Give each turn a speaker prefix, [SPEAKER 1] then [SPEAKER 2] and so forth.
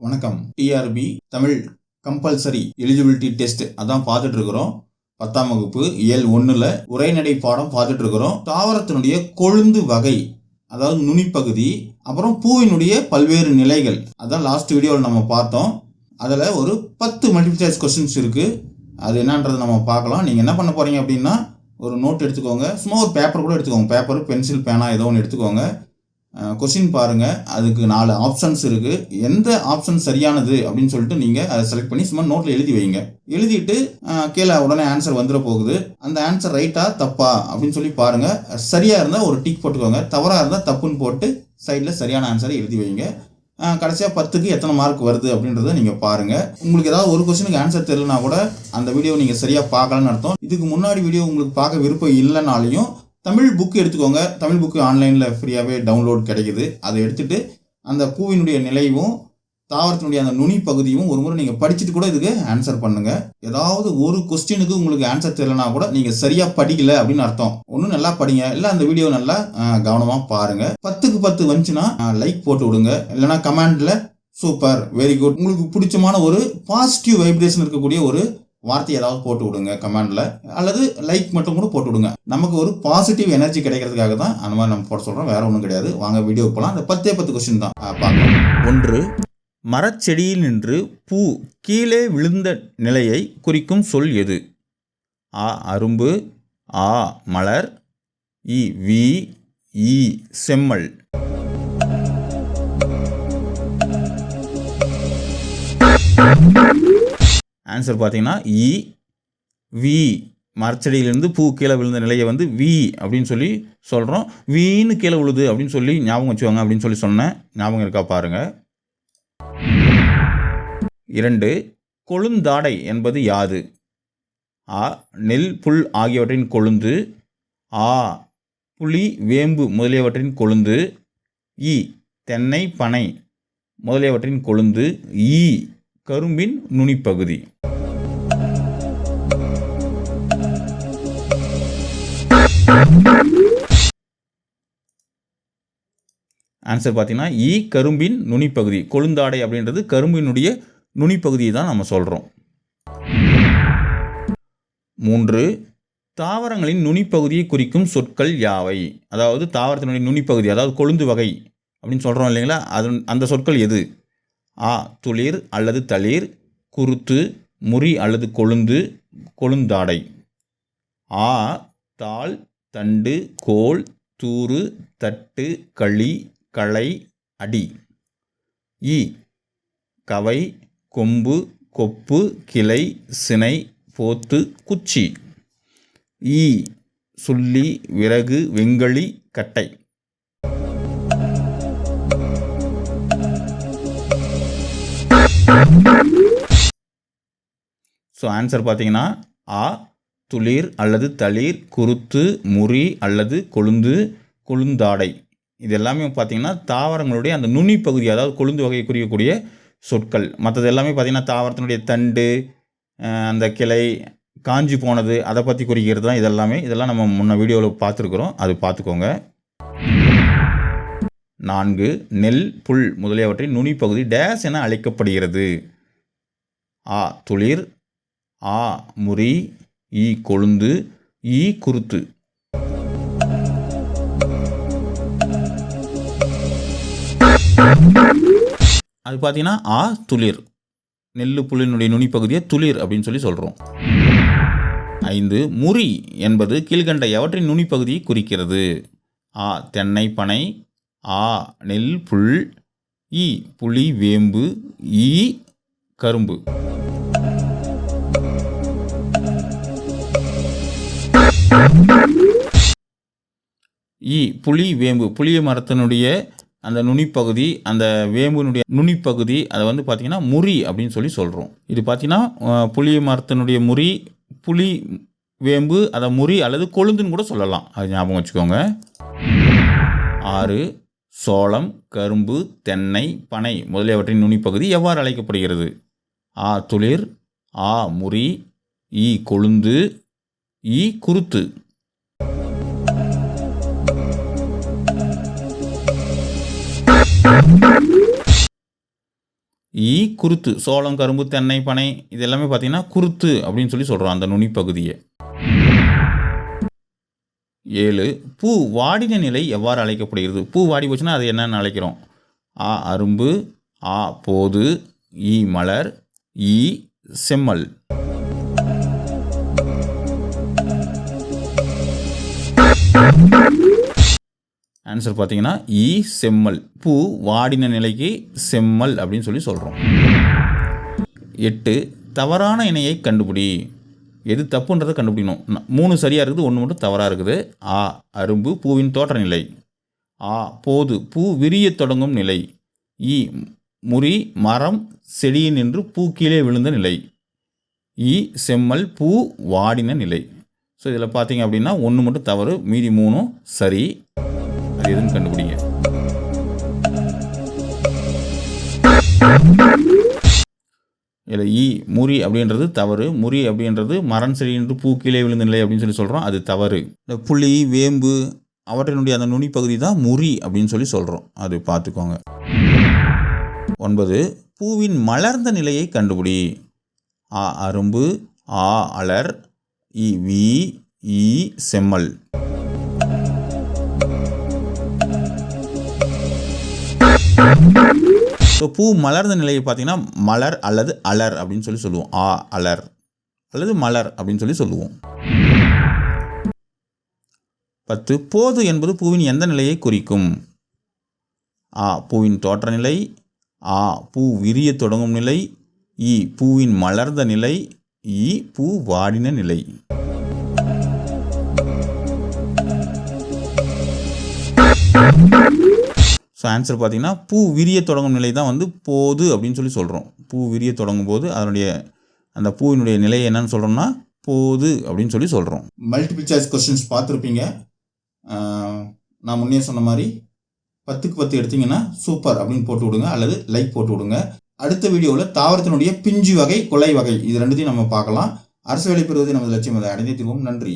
[SPEAKER 1] வணக்கம். TRB Tamil compulsory eligibility test அதான் பார்த்துட்டு இருக்கிறோம் பத்தாம் வகுப்பு இயல் ஒன்றில் உரைநடை பாடம் பார்த்துட்டு இருக்கிறோம் தாவரத்தினுடைய கொழுந்து வகை அதாவது நுனிப்பகுதி அப்புறம் பூவினுடைய பல்வேறு நிலைகள். அதான் லாஸ்ட் வீடியோவில் நம்ம பார்த்தோம். அதில் ஒரு பத்து மல்டிபிள் சாய்ஸ் கொஸ்டின்ஸ் இருக்குது அது என்னன்றது நம்ம பார்க்கலாம். நீங்கள் என்ன பண்ண போகிறீங்க அப்படின்னா ஒரு நோட் எடுத்துக்கோங்க. சும்மா ஒரு பேப்பர் கூட எடுத்துக்கோங்க. பேப்பர் பென்சில் பேனா ஏதோ ஒன்று எடுத்துக்கோங்க. கொஸ்டின் பாருங்கள் அதுக்கு நாலு ஆப்ஷன்ஸ் இருக்குது எந்த ஆப்ஷன் சரியானது அப்படின்னு சொல்லிட்டு நீங்கள் அதை செலக்ட் பண்ணி சும்மா நோட்டில் எழுதி வைங்க. எழுதிட்டு கீழே உடனே ஆன்சர் வந்துட போகுது. அந்த ஆன்சர் ரைட்டா தப்பா அப்படின்னு சொல்லி பாருங்கள் சரியாக இருந்தால் ஒரு டிக் போட்டுக்கோங்க. தவறாக இருந்தால் தப்புன்னு போட்டு சைடில் சரியான ஆன்சரை எழுதி வைங்க. கடைசியாக பத்துக்கு எத்தனை மார்க் வருது அப்படின்றத நீங்கள் பாருங்கள் உங்களுக்கு ஏதாவது ஒரு கொஸ்டினுக்கு ஆன்சர் தெரியலனா கூட அந்த வீடியோ நீங்கள் சரியாக பார்க்கலன்னு அர்த்தம். இதுக்கு முன்னாடி வீடியோ உங்களுக்கு பார்க்க விருப்பம் இல்லைனாலையும் தமிழ் புக் எடுத்துக்கோங்க. தமிழ் புக்கு ஆன்லைனில் ஃப்ரீயாகவே டவுன்லோட் கிடைக்குது. அதை எடுத்துகிட்டு அந்த பூவினுடைய நிலையும் தாவரத்தினுடைய அந்த நுனி பகுதியும் ஒரு முறை நீங்கள் படிச்சுட்டு கூட இதுக்கு ஆன்சர் பண்ணுங்க. ஏதாவது ஒரு கொஸ்டினுக்கு உங்களுக்கு ஆன்சர் தெரியலனா கூட நீங்கள் சரியாக படிக்கல அப்படின்னு அர்த்தம். ஒன்றும் நல்லா படிங்க. இல்லை அந்த வீடியோ நல்லா கவனமாக பாருங்கள் பத்துக்கு பத்து வந்துச்சுன்னா லைக் போட்டு விடுங்க. இல்லைனா கமெண்டில் சூப்பர் வெரி குட் உங்களுக்கு பிடிச்சமான ஒரு பாசிட்டிவ் வைப்ரேஷன் இருக்கக்கூடிய ஒரு வார்த்தை ஏதாவது போட்டு விடுங்க கமெண்டில் அல்லது லைக் மட்டும் கூட போட்டு விடுங்க நமக்கு ஒரு பாசிட்டிவ் எனர்ஜி கிடைக்கிறதுக்காக தான் அந்த மாதிரி நம்ம போட சொல்கிறோம் வேற ஒன்றும் கிடையாது. வாங்க வீடியோ போகலாம் அந்த பத்தே பத்து கொஸ்டின் தான். பார்க்கலாம். ஒன்று மரச்செடியில் நின்று பூ கீழே விழுந்த நிலையை குறிக்கும் சொல் எது? ஆ அரும்பு. ஆ மலர். இ வி இ செம்மல். ஆன்சர் பார்த்தீங்கன்னா இ வி மரச்செடியிலேருந்து பூ கீழே விழுந்த நிலையை வந்து வி அப்படின்னு சொல்லி சொல்கிறோம் வீன்னு கீழே விழுது அப்படின்னு சொல்லி ஞாபகம் வச்சுவாங்க அப்படின்னு சொல்லி சொன்னேன் ஞாபகம் இருக்கா பாருங்கள் இரண்டு கொழுந்தாடை என்பது யாது? ஆ நெல் புல் ஆகியவற்றின் கொழுந்து. ஆ புளி வேம்பு முதலியவற்றின் கொழுந்து. இ தென்னை பனை முதலியவற்றின் கொழுந்து. ஈ கரும்பின் நுனிப்பகுதி. ஆன்சர் பார்த்தீங்கன்னா ஈ கரும்பின் நுனிப்பகுதி. கொழுந்தாடை அப்படின்றது கரும்பினுடைய நுனிப்பகுதியை தான் நம்ம சொல்கிறோம் மூன்று தாவரங்களின் நுனிப்பகுதியை குறிக்கும் சொற்கள் யாவை? அதாவது தாவரத்தினுடைய நுனிப்பகுதி அதாவது கொழுந்து வகை அப்படின்னு சொல்கிறோம் இல்லைங்களா? அது அந்த சொற்கள் எது? ஆ துளிர் அல்லது தளிர் குருத்து முறி அல்லது கொழுந்து கொழுந்தாடை. ஆ தாள் தண்டு கோல் தூறு தட்டு களி களை அடி. இ கவை கொம்பு கொப்பு கிளை சினை போத்து குச்சி. ஈ சுள்ளி விறகு வெங்கலி கட்டை. ஸோ ஆன்சர் பார்த்தீங்கன்னா ஆ துளிர் அல்லது தளிர் குருத்து முறி அல்லது கொழுந்து கொழுந்தாடை. இது எல்லாமே பார்த்தீங்கன்னா தாவரங்களுடைய அந்த நுனி பகுதி அதாவது கொழுந்து வகையை குறிக்கக்கூடிய சொற்கள். மற்றது எல்லாமே பார்த்தீங்கன்னா தாவரத்தினுடைய தண்டு அந்த கிளை காஞ்சி போனது அதை பற்றி குறிக்கிறது தான் இதெல்லாமே. இதெல்லாம் நம்ம முன்ன வீடியோவில் பார்த்துருக்குறோம். அது பார்த்துக்கோங்க. நான்கு நெல் புல் முதலியவற்றின் நுனிப்பகுதி டேஸ் என அழைக்கப்படுகிறது. ஆ துளிர். ஆ முறி. ஈ கொழுந்து. ஈ குருத்து. அது பார்த்தீங்கன்னா ஆ துளிர். நெல் புல்லினுடைய நுனிப்பகுதியை துளிர் அப்படின்னு சொல்லி சொல்கிறோம் ஐந்து முறி என்பது கீழ்கண்ட எவற்றின் நுனிப்பகுதியை குறிக்கிறது. ஆ தென்னை பனை. ஆ நெல் புல் இ புளி வேம்பு ஈ கரும்பு. இ புளி வேம்பு. புளிய மரத்தினுடைய அந்த நுனிப்பகுதி அந்த வேம்புனுடைய நுனிப்பகுதி அதை வந்து பார்த்திங்கன்னா முறி அப்படின்னு சொல்லி சொல்கிறோம் இது பார்த்திங்கன்னா புளிய மரத்தினுடைய முறி புளி வேம்பு அதை முறி அல்லது கொழுந்துன்னு கூட சொல்லலாம். அது ஞாபகம் வச்சுக்கோங்க. ஆறு சோளம் கரும்பு தென்னை பனை முதலியவற்றின் நுனிப்பகுதி எவ்வாறு அழைக்கப்படுகிறது? ஆ துளிர் ஆ முறி ஈ கொழுந்து ஈ குருத்து. ஈ குருத்து சோளம் கரும்பு தென்னை பனை இது எல்லாமே பார்த்தீங்கன்னா குருத்து அப்படின்னு சொல்லி சொல்கிறோம் அந்த நுனி பகுதியை ஏழு. பூ வாடின நிலை எவ்வாறு அழைக்கப்படுகிறது? பூ வாடி போச்சுன்னா அது என்னென்னு அழைக்கிறோம். ஆ அரும்பு. ஆ போது. ஈ மலர். ஈ செம்மல். ஆன்சர் பார்த்தீங்கன்னா ஈ செம்மல். பூ வாடின நிலைக்கு செம்மல் அப்படின்னு சொல்லி சொல்கிறோம் எட்டு தவறான இணையை கண்டுபிடி. எது தப்புன்றதை கண்டுபிடிக்கணும். மூணு சரியாக இருக்குது ஒன்று மட்டும் தவறாக இருக்குது. ஆ அரும்பு பூவின் தோற்ற நிலை. ஆ போது பூ விரிய தொடங்கும் நிலை. இ முறி மரம் செடியில் நின்று பூ கீழே விழுந்த நிலை. இ செம்மல் பூ வாடின நிலை. ஸோ இதில் பார்த்தீங்க அப்படின்னா ஒன்று மட்டும் தவறு மீதி மூணும் சரி. அது எதுன்னு கண்டுபிடிங்க. இல்லை ஈ முறி அப்படின்றது தவறு. முறி அப்படின்றது மரம் செடி என்று பூ கீழே விழுந்த நிலை அப்படின்னு சொல்லி சொல்கிறோம் அது தவறு. இந்த புளி வேம்பு அவற்றினுடைய அந்த நுனி பகுதி தான் முறி அப்படின்னு சொல்லி சொல்கிறோம் அது பார்த்துக்கோங்க. ஒன்பது பூவின் மலர்ந்த நிலையை கண்டுபிடி. ஆ அரும்பு ஆ அலர் இ வி இ செம்மல். ஸோ பூ மலர்ந்த நிலையை பார்த்தீங்கன்னா மலர் அல்லது அலர் அப்படின்னு சொல்லி சொல்லுவோம். ஆ அலர் அல்லது மலர் அப்படின்னு சொல்லி சொல்லுவோம். பத்து போது என்பது பூவின் எந்த நிலையை குறிக்கும்? ஆ பூவின் தோற்ற நிலை ஆ பூ விரிய தொடங்கும் நிலை இ பூவின் மலர்ந்த நிலை இ பூ வாடின நிலை. ஸோ ஆன்சர் பார்த்திங்கன்னா பூ விரிய தொடங்கும் நிலை தான் வந்து போது அப்படின்னு சொல்லி சொல்கிறோம் பூ விரிய தொடங்கும் போது அதனுடைய அந்த பூவினுடைய நிலை என்னன்னு சொல்கிறோம்னா போது அப்படின்னு சொல்லி சொல்கிறோம் மல்டிபிள் சாய்ஸ் கொஸ்டின்ஸ் பார்த்துருப்பீங்க. நான் முன்னே சொன்ன மாதிரி பத்துக்கு பத்து எடுத்தீங்கன்னா சூப்பர் அப்படின்னு போட்டு விடுங்க அல்லது லைக் போட்டு விடுங்க. அடுத்த வீடியோவில் தாவரத்தினுடைய பிஞ்சு வகை கொலை வகை இது ரெண்டுத்தையும் நம்ம பார்க்கலாம். அரசு வேலை பெறுவதை நமது லட்சியம். அதை அடைந்தே நன்றி.